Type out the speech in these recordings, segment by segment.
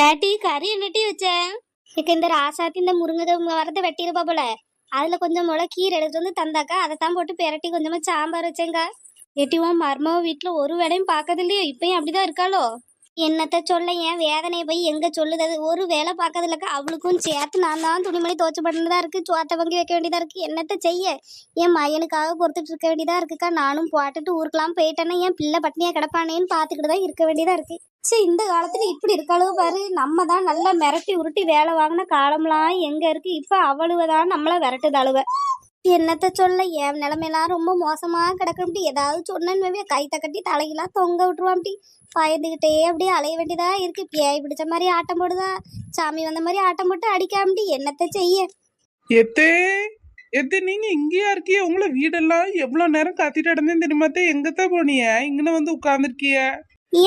ஏட்டி கறி என்னட்டி வச்சேன் எனக்கு இந்த ராசாத்தி இந்த முருங்கை வரத்தை வெட்டியிருப்பா போல. அதுல கொஞ்சம் முளை கீரை எடுத்து வந்து தந்தாக்கா அதை தான் போட்டு பெரட்டி கொஞ்சமா சாம்பார் வச்சேங்க. ஏட்டி உன் வீட்டுல ஒரு வேலையும் பார்க்கறது இல்லையோ இப்பயும் அப்படிதான் இருக்காளோ? என்னத்த சொல்ல என் வேதனையை போய் எங்க சொல்லுது? அது ஒரு வேலை பார்க்கறதுலக்கா அவளுக்கும் சேர்த்து நான் தான் துணிமணி துவச்சு பண்ணதா இருக்கு. சோத்தை வங்கி வைக்க வேண்டியதா இருக்கு. என்னத்த செய்ய? என் மயனுக்காக பொறுத்துட்டு இருக்க வேண்டியதா இருக்குக்கா. நானும் போட்டுட்டு ஊருக்கெல்லாம் போயிட்டேன்னா என் பிள்ளை பட்னியா கிடப்பானேன்னு பார்த்துக்கிட்டு தான் இருக்க வேண்டியதா இருக்கு. சரி இந்த காலத்துல இப்படி இருக்காளவு பாரு. நம்ம தான் நல்லா மிரட்டி உருட்டி வேலை வாங்கின காலம்லாம் எங்க இருக்கு? இப்ப அவளுவதான் நம்மள விரட்டுது அழுவை. என்னத்த சொல்ல? என் நிலைமையெல்லாம் ரொம்ப மோசமா கிடக்கும்டி ஏதாவது சொன்னேன்னு கைத்த கட்டி தலையெல்லாம் தொங்க விட்டுருவான்டி பயந்துகிட்டே அப்படியே அலைய வேண்டியதா இருக்கு. பேய் பிடிச்ச மாதிரி ஆட்டம் போடுதா? சாமி வந்த மாதிரி ஆட்டம் போட்டு அடிக்காமட்டி என்னத்த செய்ய? எத்தே எத்தே நீங்க இங்கேயா இருக்கிய? உங்களை வீடெல்லாம் எவ்வளவு நேரம் கத்திட்டு இடந்தேன் தெரியுமாத்தே எங்கத்தான் போனிய? இங்கன வந்து உட்கார்ந்துருக்கிய?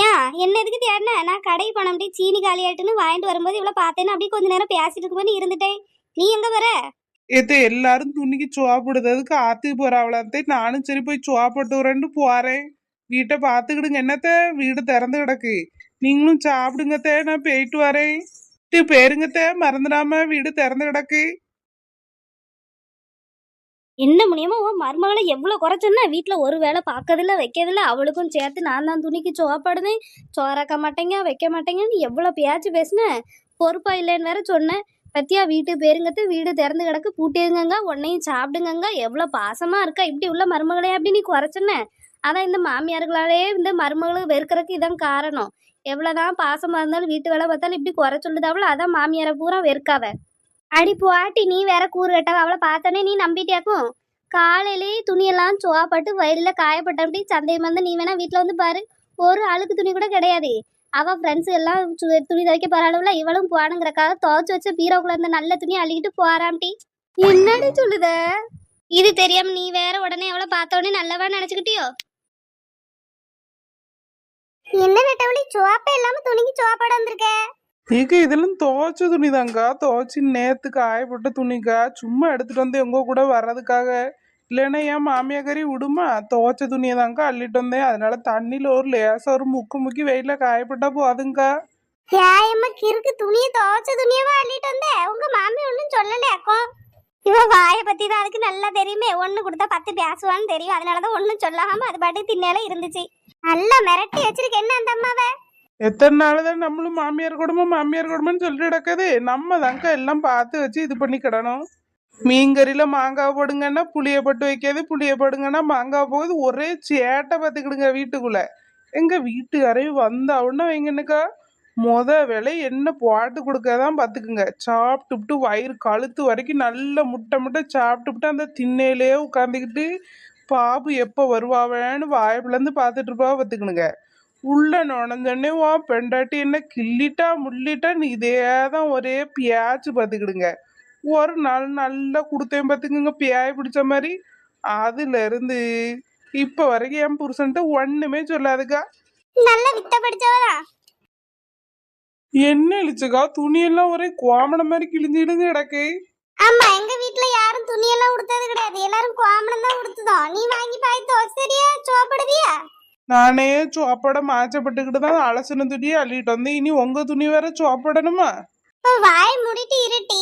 ஏன் என்ன எதுக்கு தேடின நான் கடை போனோம்டி சீனி காலியாட்டுன்னு வாங்கிட்டு வரும்போது இவ்வளவு பார்த்தேன்னு அப்படியே கொஞ்ச நேரம் பேசிட்டு இருக்கும்போது இருந்துட்டேன். நீ எங்க வர? எத்தே எல்லாரும் துணிக்கு சுவாப்பிடுறதுக்கு ஆத்து போறாவளத்தே நானும் சரி போய் சோப்பிட்டு வரேன்னு போறேன். வீட்டை பார்த்துக்கிடுங்க. என்னத்த? வீடு திறந்து கிடக்கு. நீங்களும் சாப்பிடுங்கத்தே. நான் போயிட்டு வரேன். பேருங்கத்த பேருங்கத்தே மறந்துடாம வீடு திறந்து கிடக்கு. என்ன முடியுமோ உன் மருமகளை எவ்வளோ குறைச்சோன்னா வீட்டில் ஒரு வேலை பார்க்கறதில்ல வைக்கிறதில்ல. அவளுக்கும் சேர்த்து நான் தான் துணிக்கு சோப்பாடுதேன் சோறாக்க மாட்டேங்க வைக்க மாட்டேங்கன்னு எவ்வளோ பேச்சு பேசினேன் பொறுப்பா இல்லைன்னு வேற சொன்னேன் பத்தியா வீட்டு பேருங்கத்து வீடு திறந்து கிடக்கு பூட்டிருங்கங்க உன்னையும் சாப்பிடுங்கங்க. எவ்வளோ பாசமா இருக்கா? இப்படி உள்ள மருமகளே அப்படி நீ குறைச்சன அதான் இந்த மாமியார்களாலே இந்த மருமகளும் வெறுக்கிறதுக்கு இதான் காரணம். எவ்வளோதான் பாசமா இருந்தாலும் வீட்டு வேலை பார்த்தாலும் இப்படி குறை சொல்லுதாவளோ அதான் மாமியாரை பூரா வெறுக்காவ அடி போட்டி நீ வேற கூறு கட்டாவ. அவளை பார்த்தோன்னே நீ நம்பிட்டியாக்கும்? காலையிலேயே துணியெல்லாம் சோப்பட்டு வயலில் காயப்பட்டபடி சந்தேகம் வந்து நீ வேணா வீட்டில் வந்து பாரு. ஒரு அழுக்கு துணி கூட கிடையாது. அவ ஃப்ரெண்ட்ஸ் எல்லாம் துணி துவைக்க போறாளுல இவளும் போனுங்கிறக்காக துவைச்சு வச்ச பீரோக்குள்ள இருந்த நல்ல துணி அள்ளிக்கிட்டு போறாம்டி. என்னடி சொல்லுத? இது தெரியாம நீ வேற உடனே அவளை பார்த்த உடனே நல்லவா நினைச்சுக்கிட்டியோ? என்ன நெட்டவழி சோப்ப இல்லாம துணிக்கு சோப்பாட வந்திருக்க? நீங்க இதெல்லாம் துவைச்ச துணிதாங்க்கா துவைச்சு நேத்து காயப்பட்ட துணிக்கா. சும்மா எடுத்துட்டு வந்து எங்க கூட வர்றதுக்காக. இல்லைன்னா என் மாமியாக்கறி விடுமா துவைச்ச துணியை தாங்க்கா அள்ளிட்டு வந்தேன் அதனால தண்ணியில ஒரு லேசா ஒரு முக்கு முக்கி வெயில காயப்பட்டா போதுங்க்கா நியாயமா கிறுக்கு துணியை துவைச்ச துணியவா அள்ளிட்டு வந்த உங்க மாமி ஒன்றும் சொல்லலையாக்கும் இவ வாயை பத்தி தான் அதுக்கு நல்லா தெரியுமே ஒண்ணு கொடுத்தா பத்து பேசுவான்னு தெரியும் அதனாலதான் ஒண்ணும் சொல்லாம அது பாட்டு திண்ணால இருந்துச்சு நல்லா மிரட்டி வச்சிருக்க என்ன அந்த அம்மாவை எத்தனை நாள் தான் நம்மளும் மாமியார் குடும்பம் மாமியார் குடும்பம்னு சொல்லிட்டு கிடக்குது நம்ம தாங்க்கா எல்லாம் பார்த்து வச்சு இது பண்ணிக்கிடணும் மீன்கறியில மாங்காய் போடுங்கன்னா புளிய போட்டு வைக்காது புளிய போடுங்கன்னா மாங்காய் போகுது. ஒரே சேட்டை பார்த்துக்கிடுங்க வீட்டுக்குள்ள. எங்க வீட்டுக்காரையும் வந்த உடனே வைங்கன்னுக்கா முத வேலை என்ன போட்டு கொடுக்கதான் பார்த்துக்குங்க. சாப்பிட்டுப்புட்டு வயிறு கழுத்து வரைக்கும் நல்ல முட்டை முட்டை சாப்பிட்டுப்புட்டு அந்த திண்ணையிலேயே உட்காந்துக்கிட்டு பாபு எப்போ வருவாவேன்னு வாய்ப்புலேருந்து பார்த்துட்டு இருப்பா பார்த்துக்கணுங்க. உள்ள நுழைஞ்சோடனே வா பெண்டாட்டி என்ன கிள்ளிட்டா முள்ளிட்டான்னு இதே தான் ஒரே பியாச்சு பார்த்துக்கிடுங்க. ஒரு நாள் நல்லா கொடுத்தேன் பார்த்துக்குங்க பியாய் பிடிச்ச மாதிரி அதுல இருந்து இப்போ வரைக்கும் என் புருஷன்ட்ட ஒண்ணுமே சொல்லாதுக்கா. நல்ல வித்த படிச்சவதான் என்ன இழிச்சுக்கா துணியெல்லாம் ஒரே கோமணம் மாதிரி கிழிஞ்சிடுங்க கிடக்கு. ஆமா எங்க வீட்ல யாரும் துணியெல்லாம் உடுத்தது கிடையாது. எல்லாரும் கோமணம் தான் உடுத்துதோம். நீ வாங்கி பாய் தோசரியா சோப்படுவியா? நானே சோப்பட மாச்சப்பட்டுக்கிட்டு தான் அலசின துணியை அள்ளிட்டு வந்தேன். இனி உங்க துணி வேற சோப்படணுமா? வாய் மூடிட்டு இருட்டி.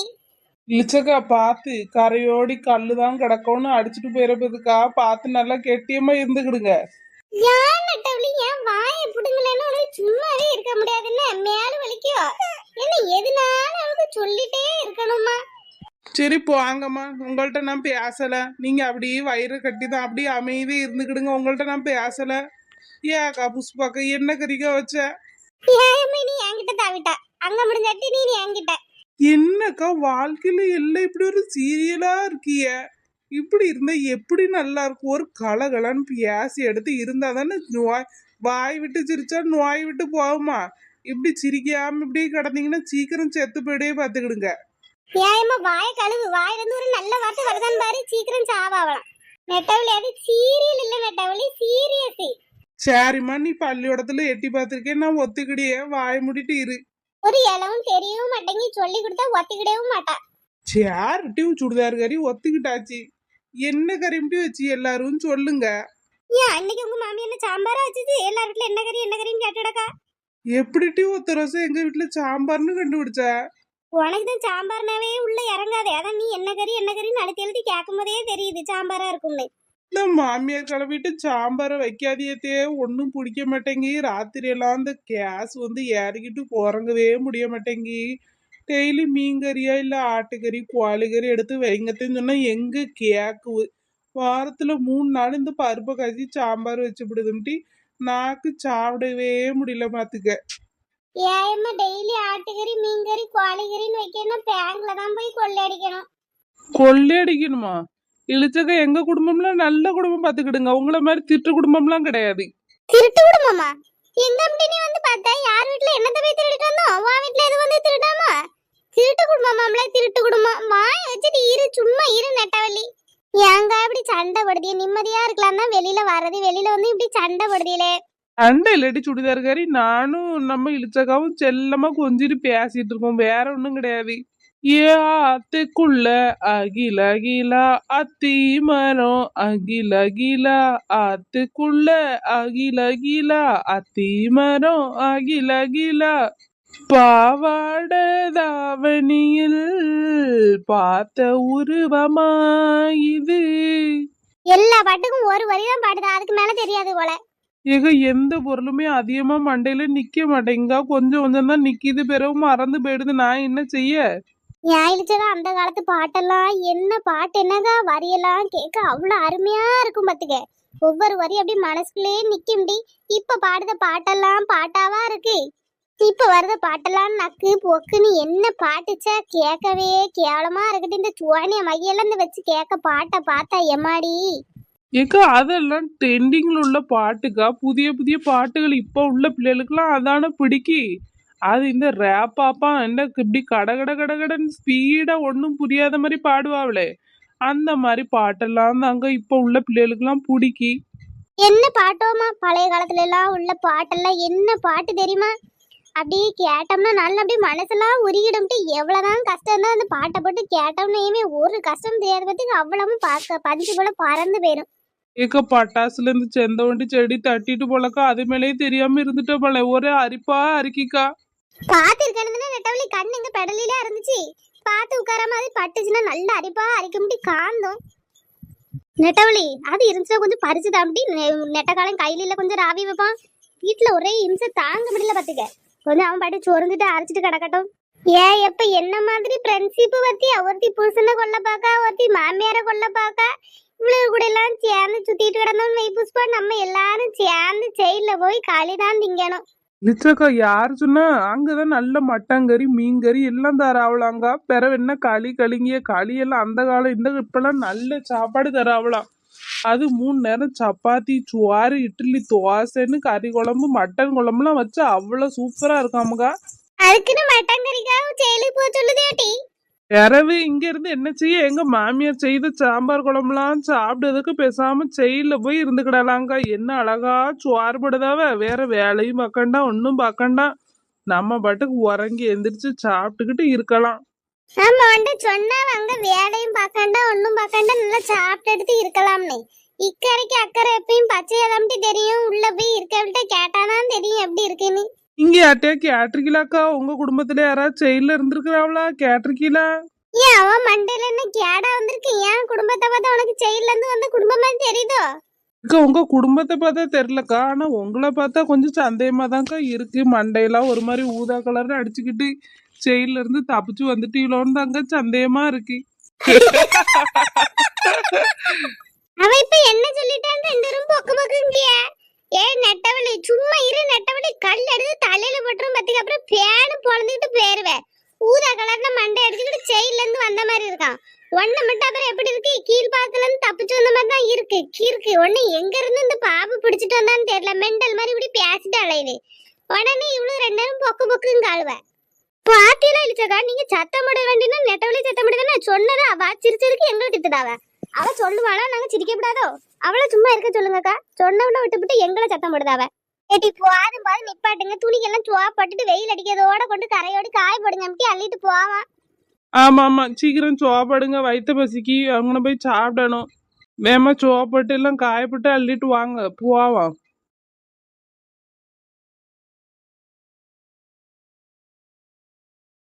இழிச்சக்கா பார்த்து கரையோடி கல்லு தான் கிடக்கும்னு அடிச்சுட்டு போயிருப்பதுக்கா பார்த்து நல்லா கெட்டியமா இருந்துக்கிடுங்க யார் நட்டவளி ஏன் வாயை புடுங்கலன்னு உனக்கு சும்மாவே இருக்க முடியாதுன்னு மேல வலிக்கும் என்ன எதுனாலும் சொல்லிட்டே இருக்கணுமா சரி போங்கம்மா உங்கள்கிட்ட நான் பேசல நீங்க அப்படியே வயிறு கட்டி தான் அப்படியே அமைதி இருந்துக்கிடுங்க உங்கள்கிட்ட நான் பேசல ஏக்கா புஷ்பாக்கா என்ன கறிக்கா வச்ச ஏன் நீ என்கிட்ட தாவிட்டா அங்க முடிஞ்சாட்டி நீ என்கிட்ட என்னக்கா வாழ்க்கையில எல்லாம் இப்படி ஒரு சீரியலா இருக்கிய? இப்படி இருந்தா எப்படி நல்லா இருக்கும்? ஒரு கலகலன்னு பேசி எடுத்து இருந்தா தானே நோய் வாய் விட்டு சிரிச்சா நோய் விட்டு போகுமா? இப்படி சிரிக்காம இப்படி கிடந்தீங்கன்னா சீக்கிரம் செத்து போயிடே பாத்துக்கிடுங்க ஏமா வாய கழுவு. வாயில இருந்து ஒரு நல்ல வார்த்தை வருதான்னு பாரு. சீக்கிரம் சாவாவலாம். நெட்டவளி அது சீரியல் இல்ல நெட்டவளி சீரியஸ் சரிம்மா நீ பள்ளியோடத்துல எட்டி பார்த்திருக்கேன் நான் ஒத்துக்கிடியே. வாய் மூடிட்டு இரு. ஒரு இளவும் தெரியவும் மாட்டேங்கி சொல்லி கொடுத்தா ஒத்திக்கிடவும் மாட்டா. சேரிட்டியும் சுடிதார் கறி ஒத்துக்கிட்டாச்சு. என்ன கறி வச்சு எல்லாரும் சொல்லுங்க. ஏன் அன்னைக்கு உங்க மாமி என்ன சாம்பாரா வச்சுது? எல்லா வீட்டுல என்ன கறி என்ன கறின்னு கேட்டுடக்கா எப்படிட்டி ஒத்த ரோசம் எங்க வீட்டுல சாம்பார்னு கண்டுபிடிச்ச? உனக்கு தான் சாம்பார்னாவே உள்ள இறங்காதே. அதான் நீ என்ன கறி என்ன கறின்னு அடுத்து எழுதி கேட்கும் போதே தெரியுது சாம்பாரா இருக்கும்னு. இந்த மாமியார் கிளம்பிட்டு சாம்பாரை வைக்காதியத்தே ஒன்றும் பிடிக்க மாட்டேங்கி. ராத்திரி எல்லாம் இந்த கேஸ் வந்து இறங்கிட்டு குறங்கவே முடிய மாட்டேங்கி. டெய்லி மீன் கறியா இல்லை ஆட்டுக்கறி கோழிக்கறி எடுத்து வைங்கத்தேன்னு சொன்னா எங்க கேக்குது வாரத்துல மூணு நாள் இந்த பருப்பை கசி சாம்பார் வச்சுவிடுதும்ட்டி நாக்கு சாப்பிடவே முடியல பாத்துக்க ஏம்மா டெய்லி ஆட்டுக்கறி மீன் கறி கோழி கறின்னு வைக்கணும் பேங்க்ல தான் போய் கொள்ளையடிக்கணும் கொள்ளையடிக்கணுமா இழிச்சக்க எங்க குடும்பம்ல நல்ல குடும்பம் பாத்துக்கிடுங்க. உங்கள மாதிரி திட்டு குடும்பம்லாம் கிடையாது. திருட்டு விடுமாமா எங்க அப்படி வந்து பார்த்தா யார் வீட்ல என்னத்த போய் திருடிட்டு வந்தோம் உன் வீட்ல எது வந்து திருடாமா? திருட்டு குடும்பமாம்ல திருட்டு குடும்பம். வாய் வச்சுட்டு இரு சும்மா இரு நெட்டவள்ளி. ஏங்க இப்படி சண்டை படுதிய? நிம்மதியா இருக்கலாம் தான் வெளியில வர்றது. வெளியில வந்து இப்படி சண்டை படுதியலே. அண்டை இல்லாட்டி சுடிதார்காரி நானும் நம்ம இழிச்சக்காவும் செல்லமா கொஞ்சிட்டு பேசிட்டு இருக்கோம். வேற ஒண்ணும் கிடையாது. ஏ ஆத்துக்குள்ள அகில அகிலா அத்தி மரம் அகில அகிலா ஆத்துக்குள்ள அகில அகிலா அத்தி மரம் அகில அகிலா பாவாட தாவணியில் பார்த்த உருவமா இது எல்லா பாட்டுக்கும் ஒரு வரி தான் பாடுது? அதுக்கு மேல தெரியாது போல. ஏக எந்த பொருளுமே அதிகமா மண்டையில நிக்க மாட்டேங்கா கொஞ்சம் கொஞ்சம் தான் நிக்கிது. பிறகு மறந்து போயிடுது. நான் என்ன செய்ய? ஞாயிற்றுச்சதா அந்த காலத்து பாட்டெல்லாம். என்ன பாட்டு என்னங்க வரியெல்லாம் கேட்க அவ்வளோ அருமையா இருக்கும் பார்த்துக்க ஒவ்வொரு வரி அப்படி மனசுக்குள்ளேயே நிற்கும்டி இப்போ பாடுத பாட்டெல்லாம் பாட்டாவா இருக்கு? இப்போ வருத பாட்டெல்லாம் நக்கு பொக்குன்னு என்ன பாட்டுச்சா? கேட்கவே கேவலமா இருக்கட்டும் இந்த சுவானிய மையெல்லாம் இந்த வச்சு கேட்க பாட்டை பார்த்தா எம்மாடி? ஏக்கா அதெல்லாம் ட்ரெண்டிங்கில் உள்ள பாட்டுக்கா? புதிய புதிய பாட்டுகள் இப்போ உள்ள பிள்ளைகளுக்குலாம் அதான பிடிக்கி. அது இந்த ரேப்பாப்பா என்ன இப்படி கட கட கட கடன்னு ஸ்பீடா ஒன்றும் புரியாத மாதிரி பாடுவாங்களே அந்த மாதிரி பாட்டெல்லாம் தாங்க இப்போ உள்ள பிள்ளைகளுக்குலாம் பிடிக்கி. என்ன பாட்டோமா? பழைய காலத்துல எல்லாம் உள்ள பாட்டெல்லாம் என்ன பாட்டு தெரியுமா? அப்படியே கேட்டோம்னா நல்ல அப்படியே மனசெல்லாம் உருகிடும்ட்டு எவ்வளவுதான் கஷ்டம் தான் அந்த பாட்டை போட்டு கேட்டோம்னேயுமே ஒரு கஷ்டம் தெரியாத பத்தி அவ்வளவு பார்க்க பஞ்சு போல பறந்து போயிடும் ஏக்கா பட்டாசுல இருந்து செந்த வண்டி செடி தட்டிட்டு போலக்கா அது மேலேயே தெரியாம இருந்துட்ட போல. ஒரே அரிப்பா அரிக்கிக்கா. பாத்துருக்கணும்னா நெட்டவழி கண்ணு இங்க பெடலில இருந்துச்சு. பார்த்து உட்காராம அது பட்டுச்சுன்னா நல்லா அரிப்பா அரிக்க முடி காந்தோம். நெட்டவழி அது இருந்துச்சுன்னா கொஞ்சம் பறிச்சு நெட்ட நெட்டக்காலம் கையில கொஞ்சம் ராவி வைப்பான் வீட்டுல ஒரே இம்சை தாங்க முடியல பாத்துக்க. கொஞ்சம் அவன் பாட்டு சொருந்துட்டு அரைச்சிட்டு கிடக்கட்டும். ஏ எப்ப என்ன மாதிரி ஃப்ரெண்ட்ஷிப் பத்தி ஒருத்தி புருஷனை கொல்ல பாக்கா ஒருத்தி மாமியார கொல்ல பாக்கா? இவ்வளவு கூட எல்லாம் சேர்ந்து சுத்திட்டு கிடந்தோம்னு வை புஷ்பா. நம்ம எல்லாரும் சேர்ந்து ஜெயில போய் களி தான் திங்கணும். நிச்சயக்கா யார் சொன்னா அங்கதான் நல்ல மட்டங்கறி மீன்கறி எல்லாம் தராவலாங்க பிறவு என்ன களி களிங்கிய களி எல்லாம் அந்த காலம் இந்த இப்பெல்லாம் நல்ல சாப்பாடு தராவலாம் அது மூணு நேரம் சப்பாத்தி சுவாறு இட்லி தோசைன்னு கறி குழம்பு மட்டன் குழம்புலாம் வச்சு அவ்வளவு சூப்பரா இருக்காமுக்கா. அதுக்குன்னு மட்டன் கறிக்காக ஜெயிலுக்கு போக சொல்லுதேட்டி பிறவு இங்க இருந்து என்ன செய்ய? எங்க மாமியார் செய்த சாம்பார் குழம்புலாம் சாப்பிட்டதுக்கு பேசாம செயல போய் இருந்துக்கிடலாங்க என்ன அழகா சுவாறு வேற வேலையும் பார்க்கண்டா ஒன்றும் பார்க்கண்டா நம்ம பாட்டுக்கு உறங்கி எந்திரிச்சு சாப்பிட்டுக்கிட்டு இருக்கலாம். ஆமா வந்து சொன்னா அங்க வேலையும் பார்க்கண்டா ஒன்றும் பார்க்கண்டா நல்லா சாப்பிட்டு எடுத்து இருக்கலாம்னு. இக்கரைக்கு அக்கறை எப்பயும் பச்சையதாம்ட்டி தெரியும். உள்ள போய் இருக்கவிட்ட கேட்டாதான் தெரியும் எப்படி இருக்குன்னு. இங்க யார்ட்டையா கேட்டிருக்கீங்களாக்கா உங்க குடும்பத்துல யாராவது செயல இருந்திருக்கிறாங்களா கேட்டிருக்கீங்களா ஏன் அவன் மண்டையில என்ன கேடா வந்திருக்கு? ஏன் குடும்பத்தை பார்த்தா உனக்கு செயல்ல இருந்து வந்த குடும்பமா தெரியுதோ? அக்கா உங்க குடும்பத்தை பார்த்தா தெரிலக்கா ஆனா உங்களை பார்த்தா கொஞ்சம் சந்தேகமா தான்க்கா இருக்கு. மண்டையெல்லாம் ஒரு மாதிரி ஊதா கலர்னு அடிச்சுக்கிட்டு செயல்ல இருந்து தப்பிச்சு வந்துட்டீங்களோன்னு தாங்க சந்தேகமா இருக்கு அவன் இப்ப என்ன சொல்லிட்டான் ரெண்டு ரூம் பொக்கு பொக்குங்கிய ஏ நெட்டவழி சும்மா இரு நெட்டவழி கல் எடுத்து தலையில போட்டுரும் பத்துக்கு அப்புறம் பேனு பொழந்துக்கிட்டு போயிருவேன் ஊதா கலர்ல மண்டை அடிச்சுக்கிட்டு செயல்ல இருந்து வந்த மாதிரி இருக்கான் ஒண்ணு மட்டும் அப்புறம் எப்படி இருக்கு கீழ்பாக்கத்துல இருந்து தப்பிச்சு வந்த மாதிரி தான் இருக்கு கீர்க்கு ஒண்ணு எங்க இருந்து இந்த பாம்பு பிடிச்சிட்டு வந்தான்னு தெரியல. மெண்டல் மாதிரி இப்படி பேசிட்டு அலையுது. உடனே இவ்வளவு ரெண்டு நேரம் பொக்கு பொக்குங்க ஆளுவேன் பாத்தியில இழிச்சக்கா நீங்க சத்தம் போட வேண்டியதுன்னா நெட்டவழி சத்தம் நான் சொன்னதா? அவ சிரிச்சிருக்கு எங்களை திட்டுதாவ. அவ சொல்லுவாளா? நாங்க சிரிக்க கூடாதோ அவள சும்மா இருக்க சொல்லுங்கக்கா. சொன்னவன விட்டுவிட்டு எங்களை சத்தம் போடுதாவ. ஏட்டி போதும் பாது நிப்பாட்டுங்க. துணிக்கெல்லாம் சுவா பட்டுட்டு வெயில் அடிக்கிறதோட கொண்டு கரையோடு காய போடுங்க. அப்படி அள்ளிட்டு போவான் ஆமா ஆமா சீக்கிரம் சுவாப்படுங்க வயிற்று பசிக்கு. அவங்க போய் சாப்பிடணும். வேமா சோப்பட்டு எல்லாம் காயப்பட்டு அள்ளிட்டு வாங்க போவாம்